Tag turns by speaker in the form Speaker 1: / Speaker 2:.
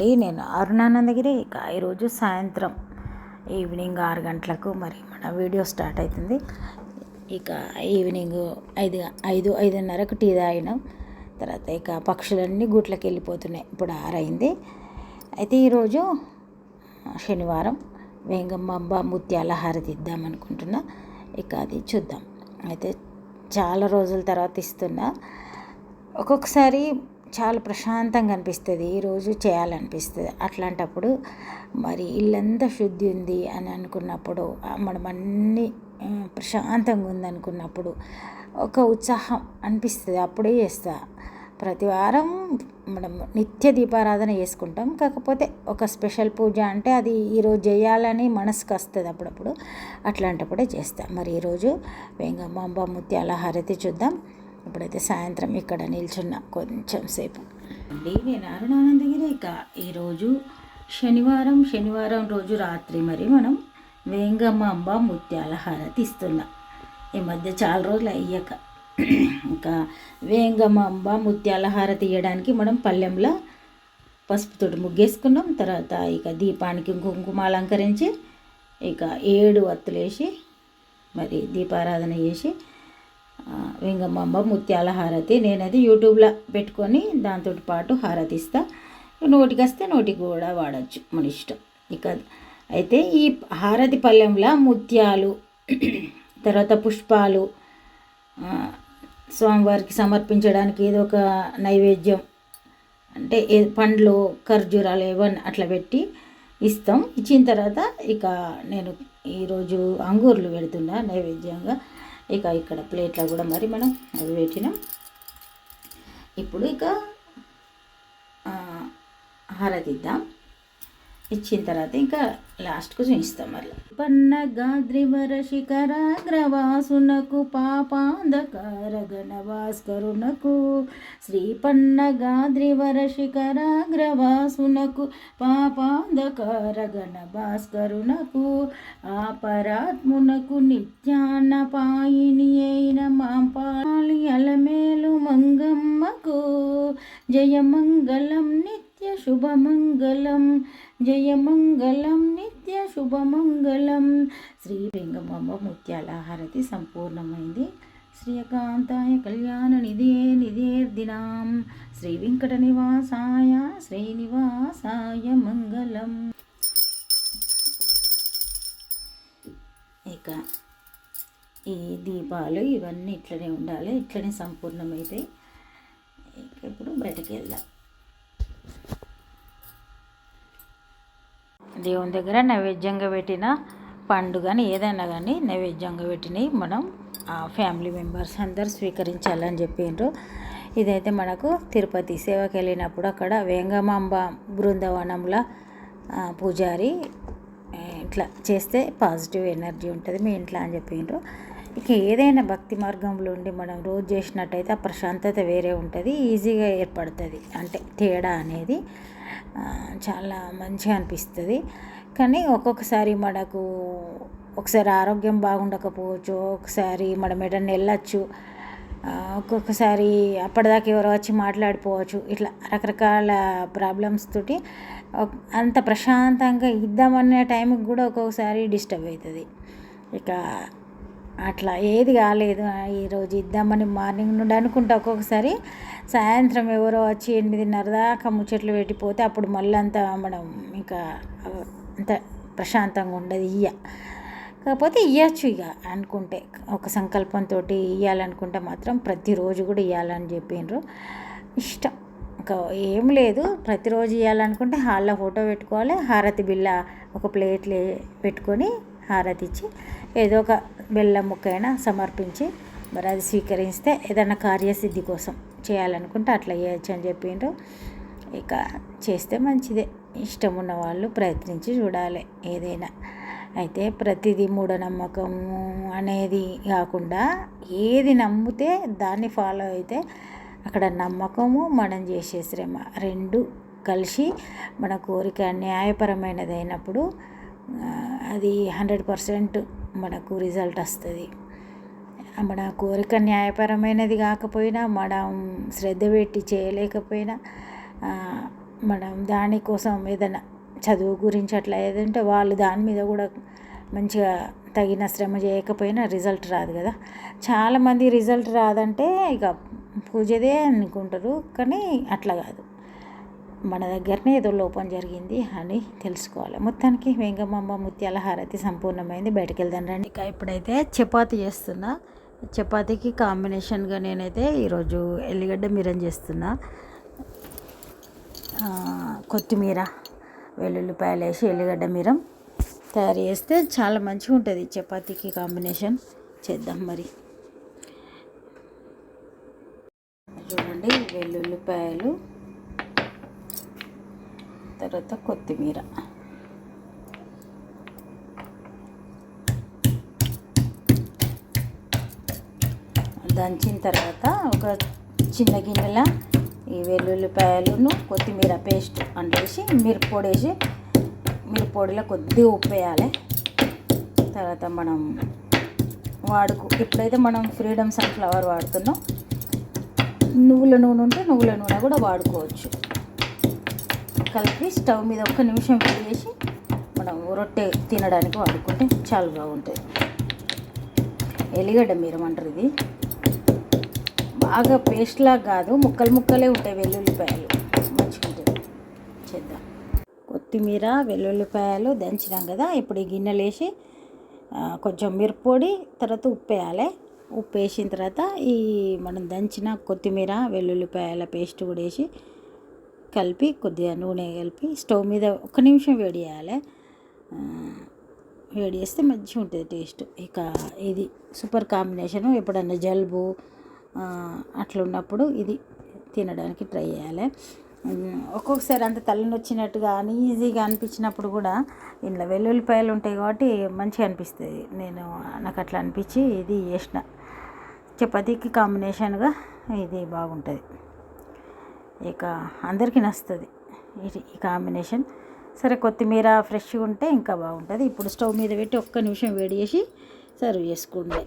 Speaker 1: అండి. నేను అరుణానందగిరి ఇక ఈరోజు సాయంత్రం ఈవినింగ్ ఆరు గంటలకు మరి మన వీడియో స్టార్ట్ అవుతుంది. ఇక ఈవినింగ్ ఐదు ఐదు ఐదున్నరకు టీ తాగినాం. తర్వాత ఇక పక్షులన్నీ గూట్లకి వెళ్ళిపోతున్నాయి. ఇప్పుడు ఆరైంది. అయితే ఈరోజు శనివారం వేంగమ్మ ముత్యాల హారతి ఇద్దాం అనుకుంటున్నా. ఇక అది చూద్దాం. అయితే చాలా రోజుల తర్వాత ఇస్తున్నా. ఒక్కొక్కసారి చాలా ప్రశాంతంగా అనిపిస్తుంది. ఈరోజు చేయాలనిపిస్తుంది. అట్లాంటప్పుడు మరి ఇల్లంతా శుద్ధి ఉంది అని అనుకున్నప్పుడు మనం అన్నీ ప్రశాంతంగా ఉందనుకున్నప్పుడు ఒక ఉత్సాహం అనిపిస్తుంది. అప్పుడే చేస్తా. ప్రతి వారం మనం నిత్య దీపారాధన చేసుకుంటాం. కాకపోతే ఒక స్పెషల్ పూజ అంటే అది ఈరోజు చేయాలని మనసుకు వస్తుంది అప్పుడప్పుడు. అట్లాంటప్పుడే చేస్తాం. మరి ఈరోజు వేంగమ్మ ముత్యాల హారతి చూద్దాం. ఇప్పుడైతే సాయంత్రం ఇక్కడ నిల్చున్న కొంచెం సేపు. అండి నేను అరుణానందగిరి ఇక ఈరోజు శనివారం శనివారం రోజు రాత్రి మరి మనం వేంగమ్మ అంబ ముత్యాల హారతి ఈ మధ్య చాలా రోజులు అయ్యాక. ఇంకా వేంగమ్మ అంబ ముత్యాల హారతి ఇవ్వడానికి మనం పల్లెంలో పసుపుతోటి ముగ్గేసుకున్నాం. తర్వాత ఇక దీపానికి కుంకుమ అలంకరించి ఇక ఏడు వత్తులేసి మరి దీపారాధన చేసి వెంగమ్మ ముత్యాల హారతి నేను అది యూట్యూబ్లో పెట్టుకొని దాంతో పాటు హారతి ఇస్తా నోటికి వస్తే నోటికి కూడా వాడచ్చు మన ఇష్టం. ఇక అయితే ఈ హారతి పళ్ళెంలో ముత్యాలు తర్వాత పుష్పాలు స్వామివారికి సమర్పించడానికి ఏదో ఒక నైవేద్యం అంటే పండ్లు ఖర్జూరాలు ఏవన్నీ అట్లా పెట్టి ఇస్తాం. ఇచ్చిన తర్వాత ఇక నేను ఈరోజు అంగూర్లు పెడుతున్నా నైవేద్యంగా. ఇక ఇక్కడ ప్లేట్లో కూడా మరి మనం అవి పెట్టినాం. ఇప్పుడు ఇక హారతిద్దాం. ఇచ్చిన తర్వాత ఇంకా లాస్ట్కు చూపిస్తాం మళ్ళీ. పన్నగాద్రివర శిఖరాగ్రవాసునకు పాపాంధకార భాస్కరునకు శ్రీ పన్నగాద్రివర శిఖరాగ్రవాసునకు పాపాంధకార భాస్కరునకు ఆపరాత్మునకు నిత్యాన్న పాయిని అయిన మాంపాలి అలమేలు మంగమ్మకు జయమంగళం నిత్య శుభమంగళం జయమంగళం నిత్య శుభమంగళం శ్రీ వెంగమ్మ ముత్యాల హారతి సంపూర్ణమైంది శ్రీకాంతాయ కళ్యాణ నిధే నిధేర్దినాం. శ్రీ వెంకట నివాసాయ శ్రీనివాసాయ మంగళం. ఇక ఈ దీపాలు ఇవన్నీ ఇట్లనే ఉండాలి ఇట్లనే సంపూర్ణమైతే. ఇప్పుడు బయటకు వెళ్దాం. దేవుని దగ్గర నైవేద్యంగా పెట్టిన పండు కానీ ఏదైనా కానీ నైవేద్యంగా పెట్టినవి మనం ఫ్యామిలీ మెంబర్స్ అందరు స్వీకరించాలని చెప్పిండ్రు ఇదైతే మనకు తిరుపతి సేవకి వెళ్ళినప్పుడు అక్కడ వేంగమాంబ బృందవనంలో పూజారి ఇట్లా చేస్తే పాజిటివ్ ఎనర్జీ ఉంటుంది మీ ఇంట్లో అని చెప్పిండ్రు ఇక ఏదైనా భక్తి మార్గంలో ఉండి మనం రోజు చేసినట్టయితే ఆ ప్రశాంతత వేరే ఉంటుంది ఈజీగా ఏర్పడుతుంది. అంటే తేడా అనేది చాలా మంచిగా అనిపిస్తుంది. కానీ ఒక్కొక్కసారి మనకు ఒకసారి ఆరోగ్యం బాగుండకపోవచ్చు ఒకసారి మనం ఎటన్నా వెళ్ళచ్చు ఒక్కొక్కసారి అప్పటిదాకా ఎవరో వచ్చి మాట్లాడిపోవచ్చు. ఇట్లా రకరకాల ప్రాబ్లమ్స్ తోటి అంత ప్రశాంతంగా ఇద్దామనే టైంకి కూడా ఒక్కొక్కసారి డిస్టర్బ్ అవుతుంది. ఇక అట్లా ఏది కాలేదు. ఈరోజు ఇద్దామని మార్నింగ్ నుండి అనుకుంటా ఒక్కొక్కసారి. సాయంత్రం ఎవరో వచ్చి ఎనిమిదిన్నర దాకా ముచ్చట్లు పెట్టిపోతే అప్పుడు మళ్ళీ అంతా మనం ఇంకా అంత ప్రశాంతంగా ఉండదు ఇయ్య. కాకపోతే ఇవ్వచ్చు ఇక అనుకుంటే. ఒక సంకల్పంతో ఇవ్వాలనుకుంటే మాత్రం ప్రతిరోజు కూడా ఇవ్వాలని చెప్పిండ్రు ఇష్టం. ఇంకా ఏం లేదు. ప్రతిరోజు ఇవ్వాలనుకుంటే హాల్లో ఫోటో పెట్టుకోవాలి. హారతి బిల్ల ఒక ప్లేట్లో పెట్టుకొని హారతి ఇచ్చి ఏదో ఒక బెల్లం ముక్కైనా సమర్పించి మరి అది స్వీకరిస్తే ఏదైనా కార్యసిద్ధి కోసం చేయాలనుకుంటే అట్లా చేయొచ్చు అని చెప్పిండ్రు. ఇక చేస్తే మంచిదే. ఇష్టం ఉన్న వాళ్ళు ప్రయత్నించి చూడాలి ఏదైనా. అయితే ప్రతిదీ మూఢనమ్మకము అనేది కాకుండా ఏది నమ్మితే దాన్ని ఫాలో అయితే అక్కడ నమ్మకము మనం చేసే శ్రమ రెండు కలిసి మన కోరిక న్యాయపరమైనది అయినప్పుడు అది హండ్రెడ్ పర్సెంట్ మనకు రిజల్ట్ వస్తుంది. మన కోరిక న్యాయపరమైనది కాకపోయినా మనం శ్రద్ధ పెట్టి చేయలేకపోయినా మనం దానికోసం ఏదైనా చదువు గురించి అట్లా ఏదంటే వాళ్ళు దాని మీద కూడా మంచిగా తగిన శ్రమ చేయకపోయినా రిజల్ట్ రాదు కదా. చాలామంది రిజల్ట్ రాదంటే ఇక పూజదే అనుకుంటారు కానీ అట్లా కాదు. మన దగ్గరనే ఏదో లోపం జరిగింది అని తెలుసుకోవాలి. మొత్తానికి వెంగమ్మ ముత్యాల హారతి సంపూర్ణమైంది. బయటకు వెళ్దాం రండి. ఇక ఇప్పుడైతే చపాతి చేస్తున్నా. చపాతీకి కాంబినేషన్గా నేనైతే ఈరోజు ఎల్లిగడ్డ మీరం చేస్తున్నా. కొత్తిమీర వెల్లుల్లిపాయలు వేసి ఎల్లిగడ్డ మీరం తయారు చేస్తే చాలా మంచిగా ఉంటుంది చపాతీకి కాంబినేషన్. చేద్దాం మరి. చూడండి వెల్లుల్లిపాయలు తర్వాత కొత్తిమీర. దంచిన తర్వాత ఒక చిన్న గిన్నెల ఈ వెల్లుల్లిపాయలను కొత్తిమీర పేస్ట్ అంటేసి మిరప్పొడి వేసి మిరప్పొడిలో కొద్దిగా ఉప్పు వేయాలి. తర్వాత మనం వాడుకు ఇప్పుడైతే మనం ఫ్రీడమ్ సన్ఫ్లవర్ వాడుతున్నాం. నువ్వుల నూనె ఉంటే నువ్వుల నూనె కూడా వాడుకోవచ్చు. కలిపి స్టవ్ మీద ఒక్క నిమిషం వేసి మనం రొట్టె తినడానికి వాడుకుంటే చాలా బాగుంటుంది. ఎల్లిగడ్డ మీరు అంటారు ఇది. బాగా పేస్ట్లా కాదు ముక్కలు ముక్కలే ఉంటాయి వెల్లుల్లిపాయలు. మంచిగుంటుంది చేద్దాం. కొత్తిమీర వెల్లుల్లిపాయలు దంచినాం కదా ఇప్పుడు ఈ గిన్నెలు వేసి కొంచెం మిరప్పొడి తర్వాత ఉప్పు వేయాలి. ఉప్పు వేసిన తర్వాత ఈ మనం దంచిన కొత్తిమీర వెల్లుల్లిపాయల పేస్ట్ కూడా వేసి కలిపి కొద్దిగా నూనె కలిపి స్టవ్ మీద ఒక్క నిమిషం వేడి చేయాలి. వేడి చేస్తే మంచిగా ఉంటుంది టేస్ట్. ఇక ఇది సూపర్ కాంబినేషన్. ఎప్పుడన్నా జలుబు అట్లా ఉన్నప్పుడు ఇది తినడానికి ట్రై చేయాలి. ఒక్కొక్కసారి అంత తలనొచ్చినట్టుగా ఈజీగా అనిపించినప్పుడు కూడా ఇంట్లో వెల్లుల్లిపాయలు ఉంటాయి కాబట్టి మంచిగా అనిపిస్తుంది. నేను నాకు అట్లా అనిపించి ఇది చేసిన. చపాతీకి కాంబినేషన్గా ఇది బాగుంటుంది. ఇక అందరికీ నచ్చుతుంది ఇది ఈ కాంబినేషన్. సరే కొత్తిమీర ఫ్రెష్గా ఉంటే ఇంకా బాగుంటుంది. ఇప్పుడు స్టవ్ మీద పెట్టి ఒక్క నిమిషం వేడి చేసి సర్వ్ చేసుకోండి